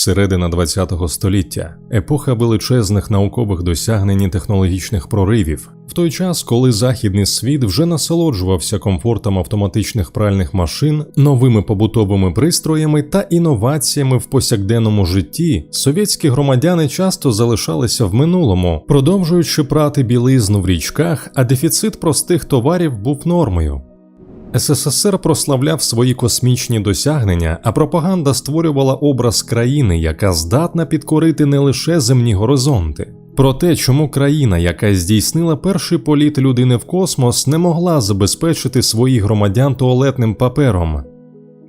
Середина ХХ століття, епоха величезних наукових досягнень і технологічних проривів, в той час, коли західний світ вже насолоджувався комфортом автоматичних пральних машин, новими побутовими пристроями та інноваціями в повсякденному житті, совєтські громадяни часто залишалися в минулому, продовжуючи прати білизну в річках, а дефіцит простих товарів був нормою. СССР прославляв свої космічні досягнення, а пропаганда створювала образ країни, яка здатна підкорити не лише земні горизонти. Про те, чому країна, яка здійснила перший політ людини в космос, не могла забезпечити своїх громадян туалетним папером.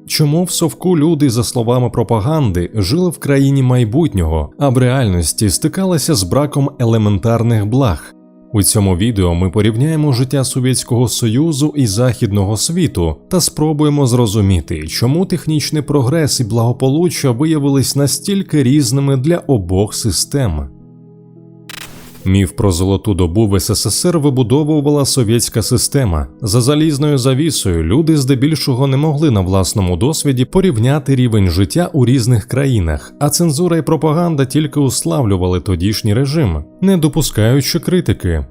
Чому в совку люди, за словами пропаганди, жили в країні майбутнього, а в реальності стикалися з браком елементарних благ? У цьому відео ми порівняємо життя Совєтського Союзу і Західного світу та спробуємо зрозуміти, чому технічний прогрес і благополуччя виявились настільки різними для обох систем. Міф про золоту добу в СССР вибудовувала совєтська система. За залізною завісою люди здебільшого не могли на власному досвіді порівняти рівень життя у різних країнах, а цензура і пропаганда тільки уславлювали тодішній режим, не допускаючи критики.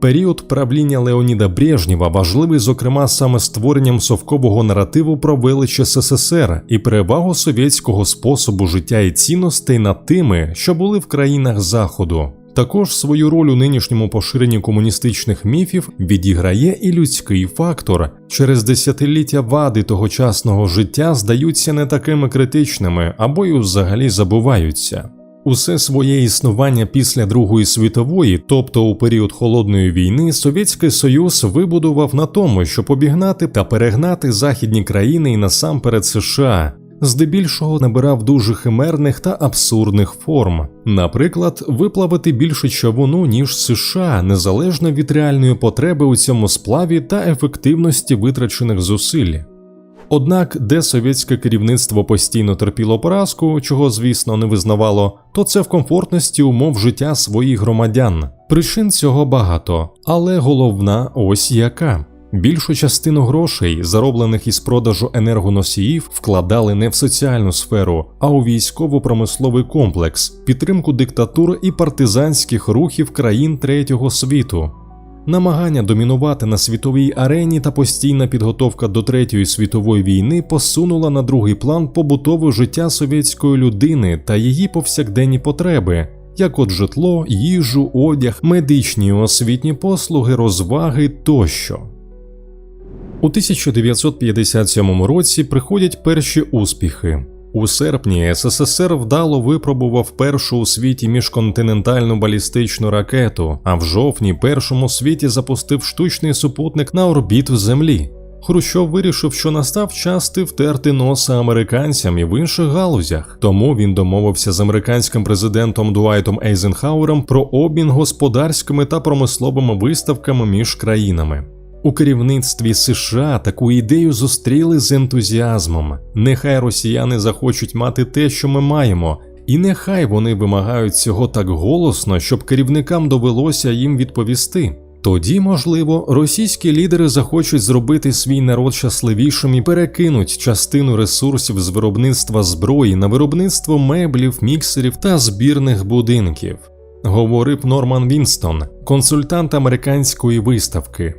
Період правління Леоніда Брежнєва важливий, зокрема, саме створенням совкового наративу про велич СССР і перевагу совєтського способу життя і цінностей над тими, що були в країнах Заходу. Також свою роль у нинішньому поширенні комуністичних міфів відіграє і людський фактор. Через десятиліття вади тогочасного життя здаються не такими критичними або й взагалі забуваються. Усе своє існування після Другої світової, тобто у період холодної війни, Совєтський Союз вибудував на тому, щоб обігнати та перегнати західні країни і насамперед США, здебільшого набирав дуже химерних та абсурдних форм, наприклад, виплавити більше човуну, ніж США, незалежно від реальної потреби у цьому сплаві та ефективності витрачених зусиль. Однак, де совєтське керівництво постійно терпіло поразку, чого, звісно, не визнавало, то це в комфортності умов життя своїх громадян. Причин цього багато, але головна ось яка. Більшу частину грошей, зароблених із продажу енергоносіїв, вкладали не в соціальну сферу, а у військово-промисловий комплекс, підтримку диктатур і партизанських рухів країн третього світу. Намагання домінувати на світовій арені та постійна підготовка до Третьої світової війни посунула на другий план побутове життя совєтської людини та її повсякденні потреби, як от житло, їжу, одяг, медичні і освітні послуги, розваги тощо. У 1957 році приходять перші успіхи. У серпні СССР вдало випробував першу у світі міжконтинентальну балістичну ракету, а в жовтні першому світі запустив штучний супутник на орбіту Землі. Хрущов вирішив, що настав час ти втерти носа американцям і в інших галузях, тому він домовився з американським президентом Дуайтом Ейзенхауером про обмін господарськими та промисловими виставками між країнами. У керівництві США таку ідею зустріли з ентузіазмом. Нехай росіяни захочуть мати те, що ми маємо, і нехай вони вимагають цього так голосно, щоб керівникам довелося їм відповісти. Тоді, можливо, російські лідери захочуть зробити свій народ щасливішим і перекинуть частину ресурсів з виробництва зброї на виробництво меблів, міксерів та збірних будинків, говорив Норман Вінстон, консультант американської виставки.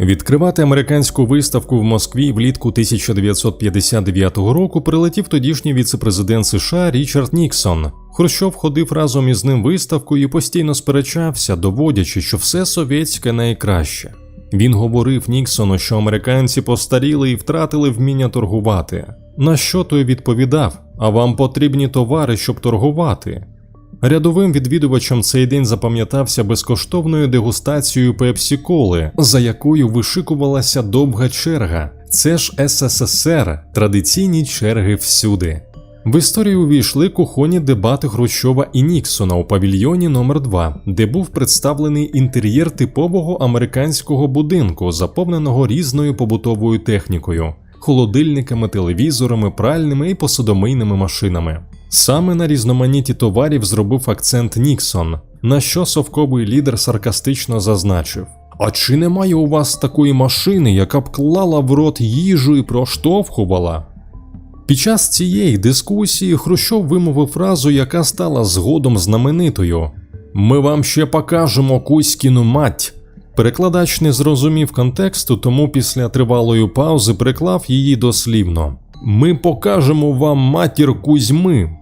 Відкривати американську виставку в Москві влітку 1959 року прилетів тодішній віцепрезидент США Річард Ніксон. Хрущов ходив разом із ним виставкою і постійно сперечався, доводячи, що все совєтське найкраще. Він говорив Ніксону, що американці постаріли і втратили вміння торгувати. На що той відповідав: А вам потрібні товари, щоб торгувати? Рядовим відвідувачам цей день запам'ятався безкоштовною дегустацією пепсі-коли, за якою вишикувалася довга черга. Це ж СССР, традиційні черги всюди. В історію увійшли кухонні дебати Хрущова і Ніксона у павільйоні номер 2 де був представлений інтер'єр типового американського будинку, заповненого різною побутовою технікою, холодильниками, телевізорами, пральними і посудомийними машинами. Саме на різноманітті товарів зробив акцент Ніксон, на що совковий лідер саркастично зазначив: А чи немає у вас такої машини, яка б клала в рот їжу і проштовхувала? Під час цієї дискусії Хрущов вимовив фразу, яка стала згодом знаменитою: Ми вам ще покажемо Кузькіну мать. Перекладач не зрозумів контексту, тому після тривалої паузи переклав її дослівно: Ми покажемо вам матір Кузьми.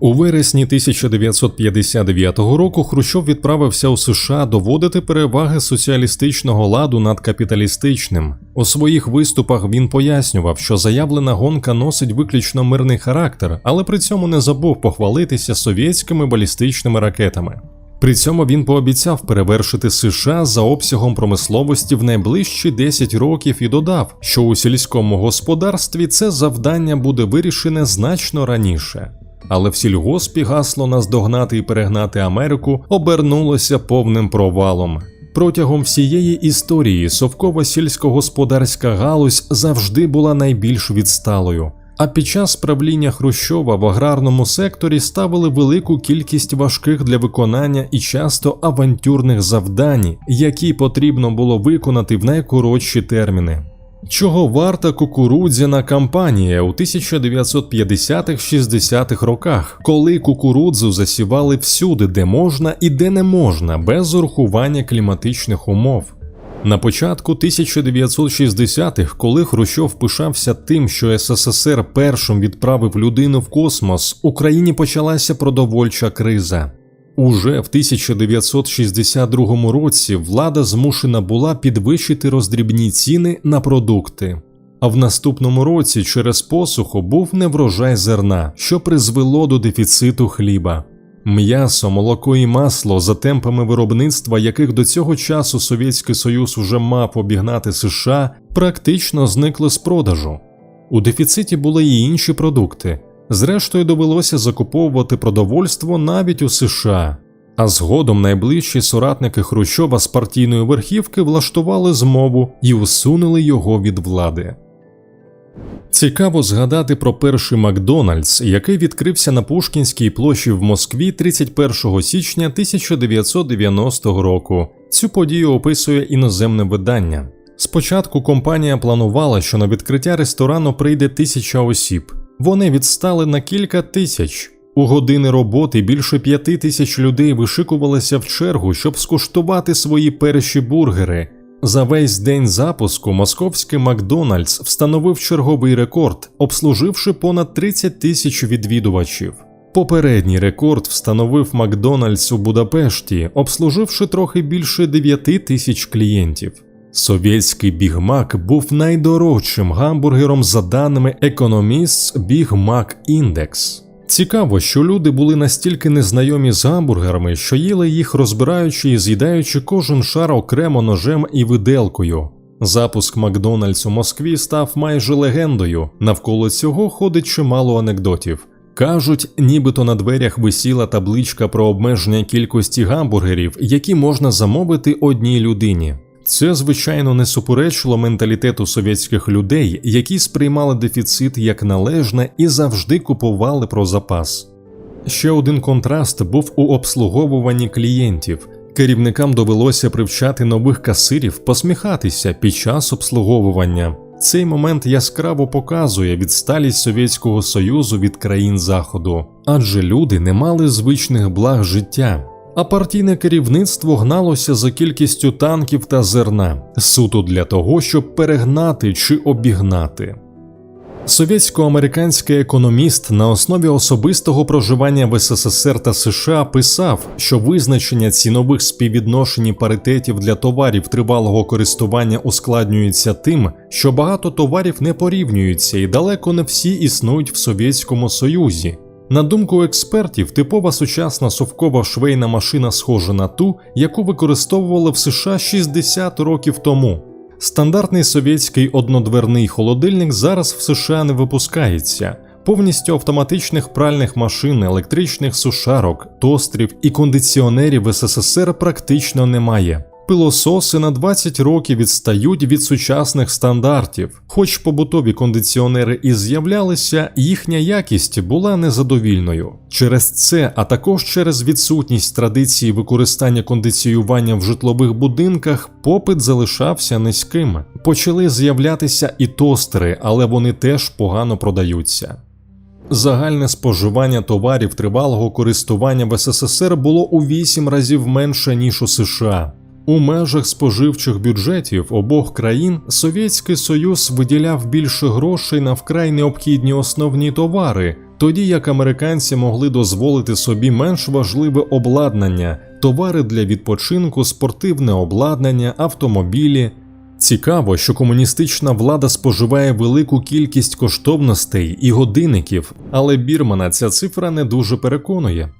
У вересні 1959 року Хрущов відправився у США доводити переваги соціалістичного ладу над капіталістичним. У своїх виступах він пояснював, що заявлена гонка носить виключно мирний характер, але при цьому не забув похвалитися совєтськими балістичними ракетами. При цьому він пообіцяв перевершити США за обсягом промисловості в найближчі 10 років і додав, що у сільському господарстві це завдання буде вирішене значно раніше. Але в сільгоспі гасло наздогнати і перегнати Америку обернулося повним провалом. Протягом всієї історії совкова сільськогосподарська галузь завжди була найбільш відсталою. А під час правління Хрущова в аграрному секторі ставили велику кількість важких для виконання і часто авантюрних завдань, які потрібно було виконати в найкоротші терміни. Чого варта кукурудзяна кампанія у 1950-60-х роках, коли кукурудзу засівали всюди, де можна і де не можна, без урахування кліматичних умов? На початку 1960-х, коли Хрущов пишався тим, що СССР першим відправив людину в космос, Україні почалася продовольча криза. Уже в 1962 році влада змушена була підвищити роздрібні ціни на продукти. А в наступному році через посуху був неврожай зерна, що призвело до дефіциту хліба. М'ясо, молоко і масло за темпами виробництва, яких до цього часу Совєтський Союз уже мав обігнати США, практично зникли з продажу. У дефіциті були і інші продукти. Зрештою, довелося закуповувати продовольство навіть у США. А згодом найближчі соратники Хрущова з партійної верхівки влаштували змову і усунули його від влади. Цікаво згадати про перший Макдональдс, який відкрився на Пушкінській площі в Москві 31 січня 1990 року. Цю подію описує іноземне видання. Спочатку компанія планувала, що на відкриття ресторану прийде тисяча осіб. Вони відстали на кілька тисяч. У години роботи більше п'яти тисяч людей вишикувалися в чергу, щоб скуштувати свої перші бургери. За весь день запуску московський Макдональдс встановив черговий рекорд, обслуживши понад 30 тисяч відвідувачів. Попередній рекорд встановив Макдональдс у Будапешті, обслуживши трохи більше 9 тисяч клієнтів. Совєтський бігмак був найдорожчим гамбургером за даними Economists Big Mac Index. Цікаво, що люди були настільки незнайомі з гамбургерами, що їли їх розбираючи і з'їдаючи кожен шар окремо ножем і виделкою. Запуск Макдональдс у Москві став майже легендою. Навколо цього ходить чимало анекдотів. Кажуть, нібито на дверях висіла табличка про обмеження кількості гамбургерів, які можна замовити одній людині. Це, звичайно, не суперечило менталітету совєтських людей, які сприймали дефіцит як належне і завжди купували про запас. Ще один контраст був у обслуговуванні клієнтів. Керівникам довелося привчати нових касирів посміхатися під час обслуговування. Цей момент яскраво показує відсталість Совєтського Союзу від країн Заходу, адже люди не мали звичних благ життя а партійне керівництво гналося за кількістю танків та зерна, суто для того, щоб перегнати чи обігнати. Совєтсько-американський економіст на основі особистого проживання в СССР та США писав, що визначення цінових співвідношень і паритетів для товарів тривалого користування ускладнюється тим, що багато товарів не порівнюються і далеко не всі існують в Совєтському Союзі, на думку експертів, типова сучасна совкова швейна машина схожа на ту, яку використовували в США 60 років тому. Стандартний совєтський однодверний холодильник зараз в США не випускається. Повністю автоматичних пральних машин, електричних сушарок, тострів і кондиціонерів СССР практично немає. Пилососи на 20 років відстають від сучасних стандартів. Хоч побутові кондиціонери і з'являлися, їхня якість була незадовільною. Через це, а також через відсутність традиції використання кондиціювання в житлових будинках, попит залишався низьким. Почали з'являтися і тостери, але вони теж погано продаються. Загальне споживання товарів тривалого користування в СССР було у 8 разів менше ніж у США. У межах споживчих бюджетів обох країн Совєтський Союз виділяв більше грошей на вкрай необхідні основні товари, тоді як американці могли дозволити собі менш важливе обладнання, товари для відпочинку, спортивне обладнання, автомобілі. Цікаво, що комуністична влада споживає велику кількість коштовностей і годинників, але Бірмана ця цифра не дуже переконує.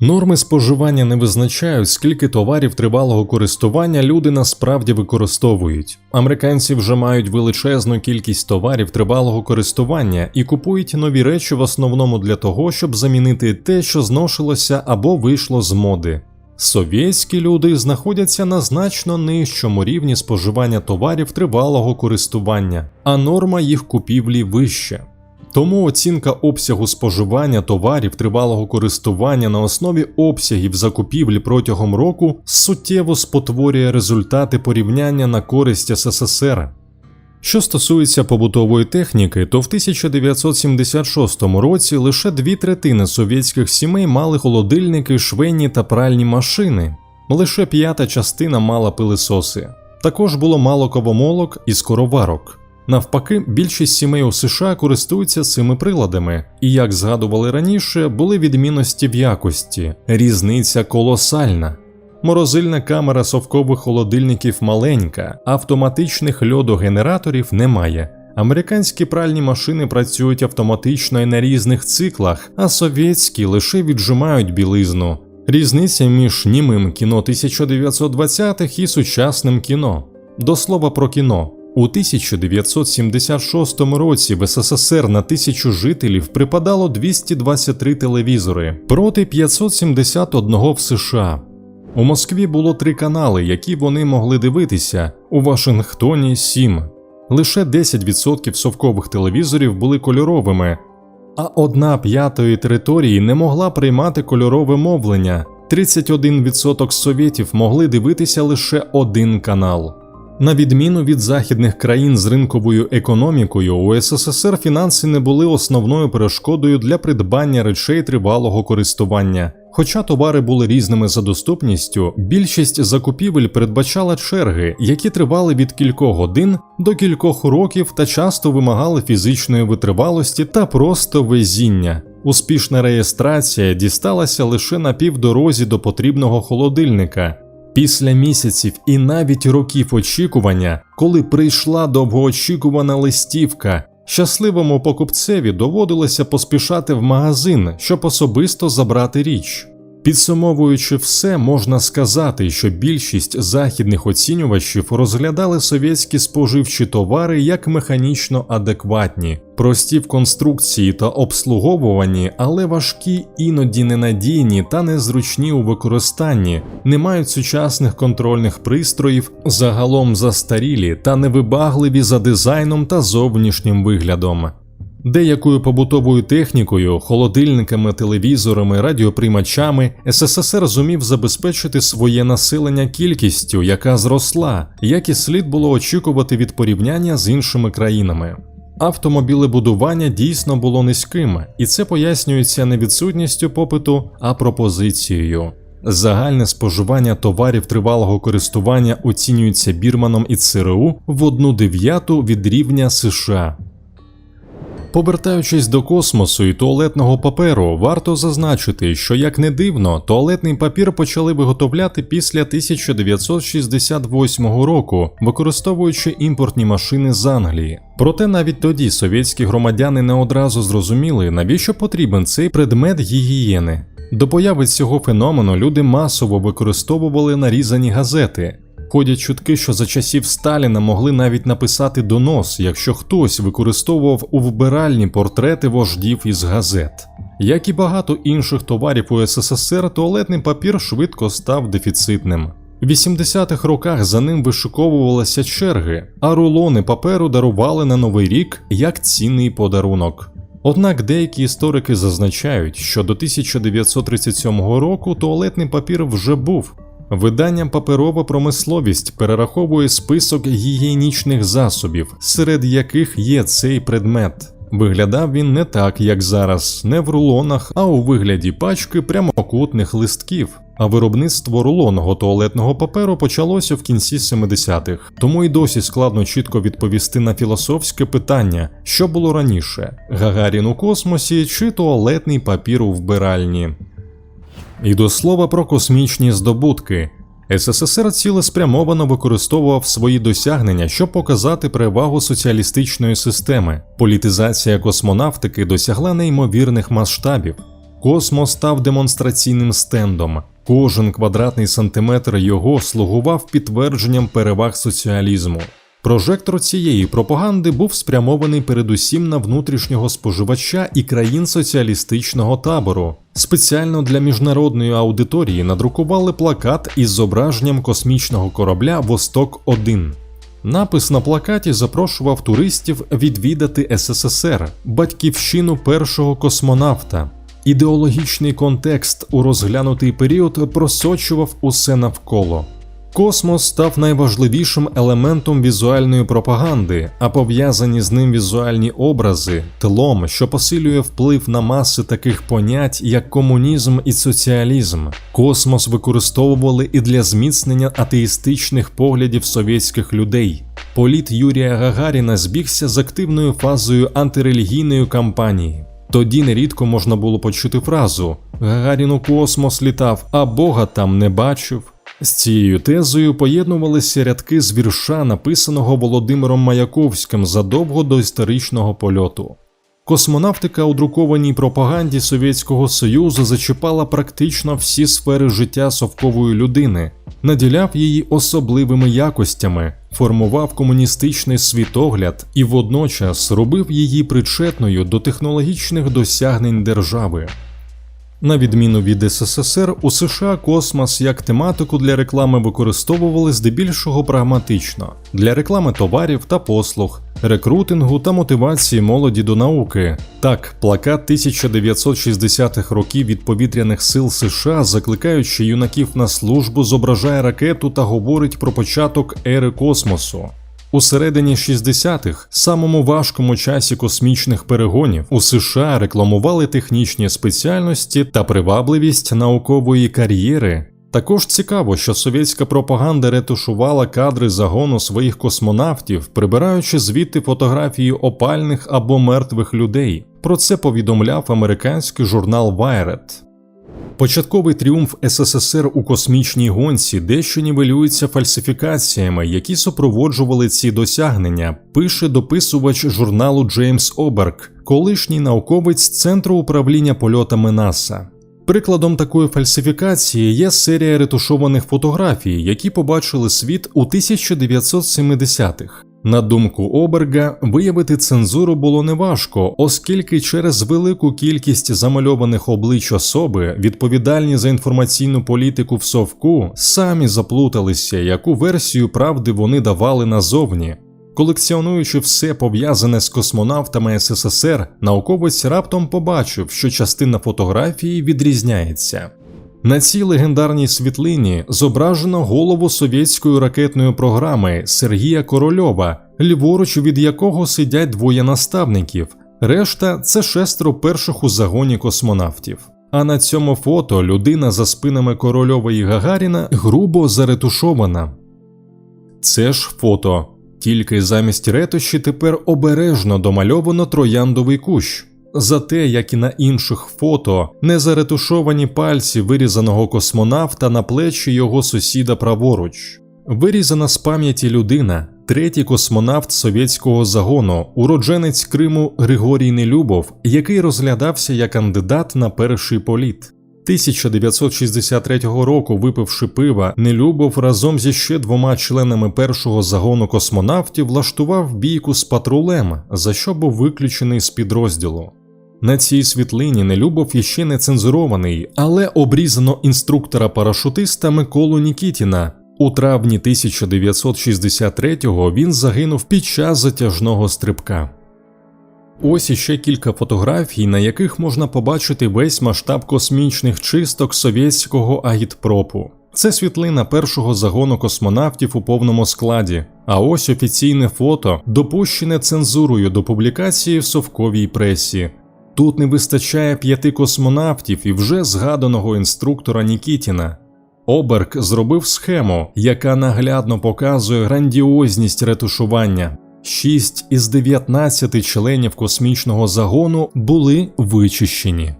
Норми споживання не визначають, скільки товарів тривалого користування люди насправді використовують. Американці вже мають величезну кількість товарів тривалого користування і купують нові речі в основному для того, щоб замінити те, що зношилося або вийшло з моди. Совєтські люди знаходяться на значно нижчому рівні споживання товарів тривалого користування, а норма їх купівлі вища. Тому оцінка обсягу споживання товарів тривалого користування на основі обсягів закупівлі протягом року суттєво спотворює результати порівняння на користь СССР. Що стосується побутової техніки, то в 1976 році лише дві третини совєтських сімей мали холодильники, швейні та пральні машини, лише п'ята частина мала пилисоси. Також було мало ковомолок і скороварок. Навпаки, більшість сімей у США користуються цими приладами, і, як згадували раніше, були відмінності в якості, різниця колосальна. Морозильна камера совкових холодильників маленька, автоматичних льодогенераторів немає. Американські пральні машини працюють автоматично і на різних циклах, а совєтські лише віджимають білизну. Різниця між німим кіно 1920-х і сучасним кіно. До слова про кіно. У 1976 році в СССР на тисячу жителів припадало 223 телевізори проти 571 в США. У Москві було три канали, які вони могли дивитися, у Вашингтоні 7. Лише 10% совкових телевізорів були кольоровими, а одна п'ятої території не могла приймати кольорове мовлення. 31% совєтів могли дивитися лише один канал. На відміну від західних країн з ринковою економікою, у СССР фінанси не були основною перешкодою для придбання речей тривалого користування. Хоча товари були різними за доступністю, більшість закупівель передбачала черги, які тривали від кількох годин до кількох років та часто вимагали фізичної витривалості та просто везіння. Успішна реєстрація дісталася лише на півдорозі до потрібного холодильника. Після місяців і навіть років очікування, коли прийшла довгоочікувана листівка, щасливому покупцеві доводилося поспішати в магазин, щоб особисто забрати річ. Підсумовуючи все, можна сказати, що більшість західних оцінювачів розглядали совєтські споживчі товари як механічно адекватні, прості в конструкції та обслуговуванні, але важкі, іноді ненадійні та незручні у використанні, не мають сучасних контрольних пристроїв, загалом застарілі та невибагливі за дизайном та зовнішнім виглядом. Деякою побутовою технікою, холодильниками, телевізорами, радіоприймачами СССР зумів забезпечити своє населення кількістю, яка зросла, як і слід було очікувати від порівняння з іншими країнами. Автомобілебудування дійсно було низьким, і це пояснюється не відсутністю попиту, а пропозицією. Загальне споживання товарів тривалого користування оцінюється Бірманом і ЦРУ в одну дев'яту від рівня США. Повертаючись до космосу і туалетного паперу, варто зазначити, що як не дивно, туалетний папір почали виготовляти після 1968 року, використовуючи імпортні машини з Англії. Проте навіть тоді совєтські громадяни не одразу зрозуміли, навіщо потрібен цей предмет гігієни. До появи цього феномену люди масово використовували нарізані газети. Ходять чутки, що за часів Сталіна могли навіть написати донос, якщо хтось використовував у вбиральні портрети вождів із газет. Як і багато інших товарів у СССР, туалетний папір швидко став дефіцитним. В 80-х роках за ним вишиковувалися черги, а рулони паперу дарували на новий рік як цінний подарунок. Однак деякі історики зазначають, що до 1937 року туалетний папір вже був. Видання Паперова промисловість перераховує список гігієнічних засобів, серед яких є цей предмет. Виглядав він не так, як зараз, не в рулонах, а у вигляді пачки прямокутних листків. А виробництво рулонного туалетного паперу почалося в кінці 70-х, тому й досі складно чітко відповісти на філософське питання, що було раніше: Гагарін у космосі чи туалетний папір у вбиральні. І до слова про космічні здобутки. СССР цілеспрямовано використовував свої досягнення, щоб показати перевагу соціалістичної системи. Політизація космонавтики досягла неймовірних масштабів. Космос став демонстраційним стендом. Кожен квадратний сантиметр його слугував підтвердженням переваг соціалізму. Прожектор цієї пропаганди був спрямований передусім на внутрішнього споживача і країн соціалістичного табору. Спеціально для міжнародної аудиторії надрукували плакат із зображенням космічного корабля Восток 1 Напис на плакаті запрошував туристів відвідати СССР, батьківщину першого космонавта. Ідеологічний контекст у розглянутий період просочував усе навколо. Космос став найважливішим елементом візуальної пропаганди, а пов'язані з ним візуальні образи, тлом, що посилює вплив на маси таких понять, як комунізм і соціалізм. Космос використовували і для зміцнення атеїстичних поглядів совєтських людей. Політ Юрія Гагаріна збігся з активною фазою антирелігійної кампанії. Тоді нерідко можна було почути фразу Гагарін у космос літав, а Бога там не бачив. З цією тезою поєднувалися рядки з вірша, написаного Володимиром Маяковським задовго до історичного польоту. Космонавтика у друкованій пропаганді Совєтського Союзу зачіпала практично всі сфери життя совкової людини, наділяв її особливими якостями, формував комуністичний світогляд і водночас робив її причетною до технологічних досягнень держави. На відміну від СССР, у США космос як тематику для реклами використовували здебільшого прагматично для реклами товарів та послуг, рекрутингу та мотивації молоді до науки. Так, плакат 1960-х років від повітряних сил США, закликаючи юнаків на службу, зображає ракету та говорить про початок ери космосу. У середині 60-х, самому важкому часі космічних перегонів, у США рекламували технічні спеціальності та привабливість наукової кар'єри. Також цікаво, що совєтська пропаганда ретушувала кадри загону своїх космонавтів, прибираючи звідти фотографії опальних або мертвих людей. Про це повідомляв американський журнал Wired. Початковий тріумф СССР у космічній гонці дещо нівелюється фальсифікаціями, які супроводжували ці досягнення, пише дописувач журналу Джеймс Оберг, колишній науковець Центру управління польотами НАСА. Прикладом такої фальсифікації є серія ретушованих фотографій, які побачили світ у 1970-х. На думку Оберга, виявити цензуру було неважко, оскільки через велику кількість замальованих облич особи, відповідальні за інформаційну політику в совку, самі заплуталися, яку версію правди вони давали назовні. Колекціонуючи все пов'язане з космонавтами СССР, науковець раптом побачив, що частина фотографії відрізняється. На цій легендарній світлині зображено голову совєтської ракетної програми Сергія Корольова, ліворуч від якого сидять двоє наставників. Решта це шестеро перших у загоні космонавтів. А на цьому фото людина за спинами Корольова і Гагаріна грубо заретушована. Це ж фото. Тільки замість ретуші тепер обережно домальовано трояндовий кущ. Зате, як і на інших фото, незаретушовані пальці вирізаного космонавта на плечі його сусіда праворуч, вирізана з пам'яті людина, третій космонавт совєтського загону, уродженець Криму Григорій Нелюбов, який розглядався як кандидат на перший політ. 1963 року, випивши пива, Нелюбов разом зі ще двома членами першого загону космонавтів влаштував бійку з патрулем, за що був виключений з підрозділу. На цій світлині Нелюбов іще не цензурований, але обрізано інструктора парашутиста Миколу Нікітіна. У травні 1963-го він загинув під час затяжного стрибка. Ось іще кілька фотографій, на яких можна побачити весь масштаб космічних чисток совєтського агітпропу. Це світлина першого загону космонавтів у повному складі. А ось офіційне фото, допущене цензурою до публікації в совковій пресі. Тут не вистачає п'яти космонавтів і вже згаданого інструктора Нікітіна. Оберг зробив схему, яка наглядно показує грандіозність ретушування. Шість із 19 членів космічного загону були вичищені.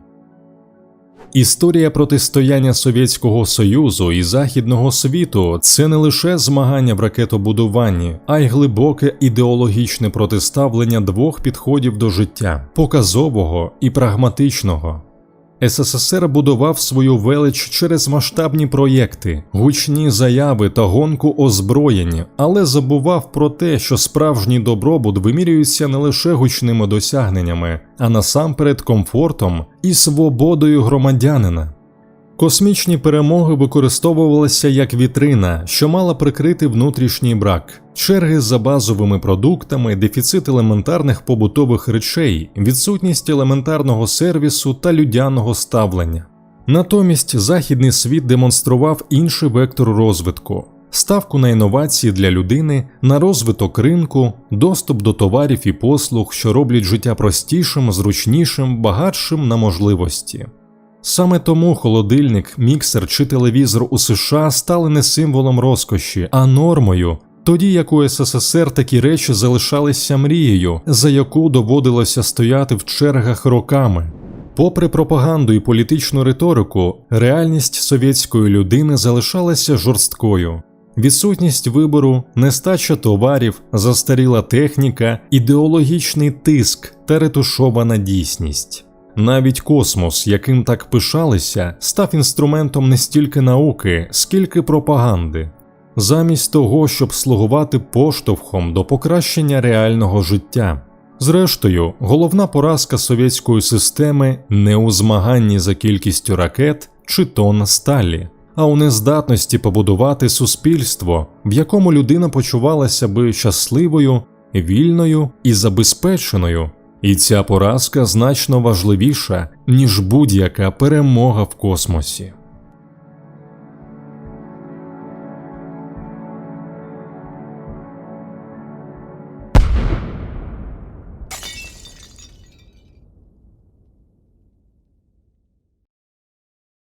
Історія протистояння Совєтського Союзу і Західного світу це не лише змагання в ракетобудуванні, а й глибоке ідеологічне протиставлення двох підходів до життя показового і прагматичного. СССР будував свою велич через масштабні проєкти, гучні заяви та гонку озброєнь, але забував про те, що справжній добробут вимірюється не лише гучними досягненнями, а насамперед комфортом і свободою громадянина. Космічні перемоги використовувалися як вітрина, що мала прикрити внутрішній брак, черги за базовими продуктами, дефіцит елементарних побутових речей, відсутність елементарного сервісу та людяного ставлення. Натомість західний світ демонстрував інший вектор розвитку. Ставку на інновації для людини, на розвиток ринку, доступ до товарів і послуг, що роблять життя простішим, зручнішим, багатшим на можливості. Саме тому холодильник, міксер чи телевізор у США стали не символом розкоші, а нормою, тоді як у СССР такі речі залишалися мрією, за яку доводилося стояти в чергах роками. Попри пропаганду і політичну риторику, реальність совєтської людини залишалася жорсткою. Відсутність вибору, нестача товарів, застаріла техніка, ідеологічний тиск та ретушована дійсність. Навіть космос, яким так пишалися, став інструментом не стільки науки, скільки пропаганди, замість того, щоб слугувати поштовхом до покращення реального життя. Зрештою, головна поразка совєтської системи не у змаганні за кількістю ракет чи тонн сталі, а у нездатності побудувати суспільство, в якому людина почувалася би щасливою, вільною і забезпеченою. І ця поразка значно важливіша, ніж будь-яка перемога в космосі.